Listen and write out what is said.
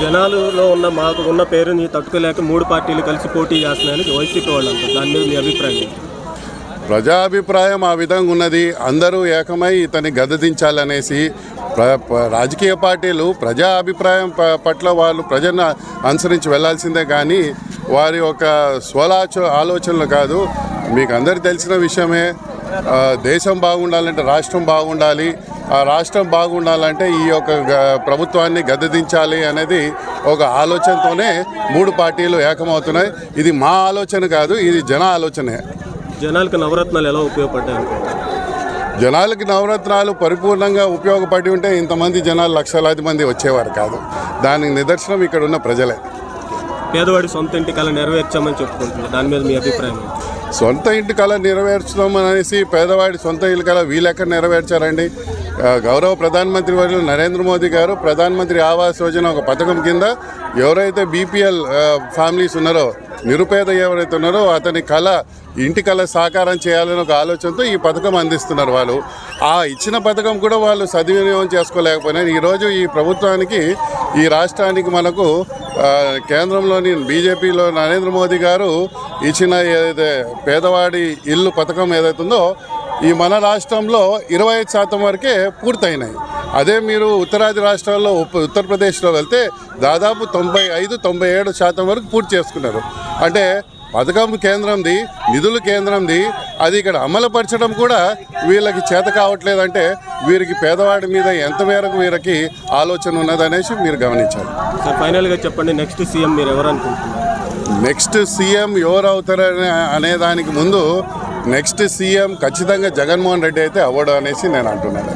జనాలలో ఉన్న మాకు ఉన్న పేరుని తట్టుకోలేక మూడు పార్టీలు కలిసి పోటీ చేస్తున్నాయని వైసీపీ వాళ్ళు అంటారు. దాని మీద మీ అభిప్రాయం ప్రజాభిప్రాయం ఆ విధంగా ఉన్నది. అందరూ ఏకమై ఇతన్ని గద్దదించాలనేసి రాజకీయ పార్టీలు ప్రజా అభిప్రాయం ప- పట్ల వాళ్ళు ప్రజలను అనుసరించి వెళ్ళాల్సిందే కానీ వారి యొక్క స్వలాచ ఆలోచనలు కాదు. మీకు అందరు తెలిసిన విషయమే. దేశం బాగుండాలంటే రాష్ట్రం బాగుండాలి. ఆ రాష్ట్రం బాగుండాలంటే ఈ యొక్క ప్రభుత్వాన్ని గద్దదించాలి అనేది ఒక ఆలోచనతోనే మూడు పార్టీలు ఏకమవుతున్నాయి. ఇది మా ఆలోచన కాదు ఇది జన ఆలోచనే. జనాలకు నవరత్నాలు ఎలా ఉపయోగపడ్డాయి? జనాలకి నవరత్నాలు పరిపూర్ణంగా ఉపయోగపడి ఉంటే ఇంతమంది జనాలు లక్షలాది మంది వచ్చేవారు కాదు. దానికి నిదర్శనం ఇక్కడ ఉన్న ప్రజలే. పేదవాడి సొంత ఇంటి కళ నెరవేర్చామని చెప్పుకుంటుంది దాని మీద మీ అభిప్రాయం సొంత ఇంటి కళ నెరవేర్చడం అనేసి పేదవాడి సొంత ఇల్లు కళ వీళ్ళెక్కడ నెరవేర్చారండి? గౌరవ ప్రధానమంత్రి వర్యులు నరేంద్ర మోదీ గారు ప్రధానమంత్రి ఆవాస్ యోజన ఒక పథకం కింద ఎవరైతే బీపీఎల్ ఫ్యామిలీస్ ఉన్నారో నిరుపేద ఎవరైతే ఉన్నారో అతని కళ ఇంటి కళ సాకారం చేయాలని ఒక ఆలోచనతో ఈ పథకం అందిస్తున్నారు వాళ్ళు. ఆ ఇచ్చిన పథకం కూడా వాళ్ళు సద్వినియోగం చేసుకోలేకపోయినా ఈరోజు ఈ ప్రభుత్వానికి ఈ రాష్ట్రానికి మనకు కేంద్రంలోని బీజేపీలో నరేంద్ర మోదీ గారు ఇచ్చిన ఏదైతే పేదవాడి ఇల్లు పథకం ఏదైతుందో ఈ మన రాష్ట్రంలో ఇరవై ఐదు శాతం వరకే పూర్తయినాయి. అదే మీరు ఉత్తరాది రాష్ట్రాల్లో ఉప్- ఉత్తరప్రదేశ్లో వెళ్తే దాదాపు తొంభై ఐదు తొంభై ఏడు శాతం వరకు పూర్తి చేసుకున్నారు. అంటే పథకం కేంద్రంది నిధులు కేంద్రంది అది ఇక్కడ అమలుపరచడం కూడా వీళ్ళకి చేత కావట్లేదంటే వీరికి పేదవాడి మీద ఎంత మేరకు వీరికి ఆలోచన ఉన్నదనేసి మీరు గమనించాలి. సార్ ఫైనల్గా చెప్పండి నెక్స్ట్ సీఎం మీరు ఎవరు అనుకుంటున్నారు? నెక్స్ట్ సీఎం ఎవరు అవుతారనే అనే దానికి ముందు నెక్స్ట్ సీఎం ఖచ్చితంగా జగన్మోహన్ రెడ్డి అయితే అవ్వడు అనేసి నేను అంటున్నాను.